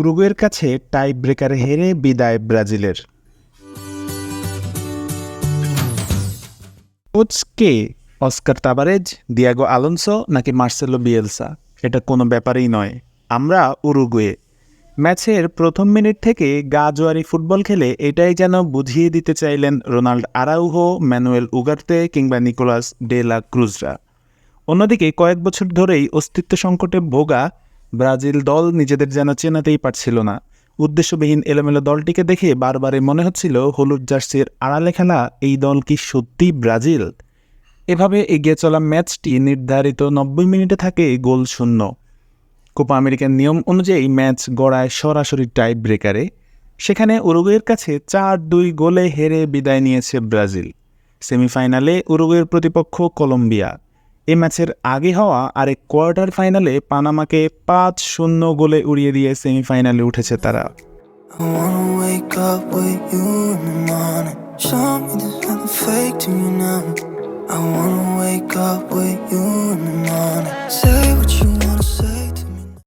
উরুগুয়ের কাছে টাই ব্রেকারে হেরে বিদায় ব্রাজিলের। কোচ কে? অস্কার তাবারেজ, দিয়াগো আলোনসো নাকি মার্সেলো বিয়েলসা? এটা কোনো ব্যাপারই নয়। আমরা উরুগুয়ে। ম্যাচের প্রথম মিনিট থেকে গা জোয়ারি ফুটবল খেলে এটাই যেন বুঝিয়ে দিতে চাইলেন রোনাল্ড আরাউহো, ম্যানুয়েল উগার্তে কিংবা নিকোলাস ডেলা ক্রুজরা। অন্যদিকে কয়েক বছর ধরেই অস্তিত্ব সংকটে ভোগা ব্রাজিল দল নিজেদের যেন চেনাতেই পারছিল না। উদ্দেশ্যবিহীন এলোমেলো দলটিকে দেখে বারবারে মনে হচ্ছিল হলুদ জার্সির আড়ালে খেলা এই দল কি সত্যি ব্রাজিল? এভাবে এগিয়ে চলা ম্যাচটি নির্ধারিত নব্বই মিনিটে থাকে গোল শূন্য। কোপা আমেরিকার নিয়ম অনুযায়ী ম্যাচ গড়ায় সরাসরি টাই ব্রেকারে। সেখানে উরুগুয়ের কাছে চার দুই গোলে হেরে বিদায় নিয়েছে ব্রাজিল। সেমিফাইনালে উরুগুয়ের প্রতিপক্ষ কলম্বিয়া। এ ম্যাচের আগে হওয়া আরেক কোয়ার্টার ফাইনালে পানামাকে পাঁচ শূন্য গোলে উড়িয়ে দিয়ে সেমিফাইনালে উঠেছে তারা। I wanna wake up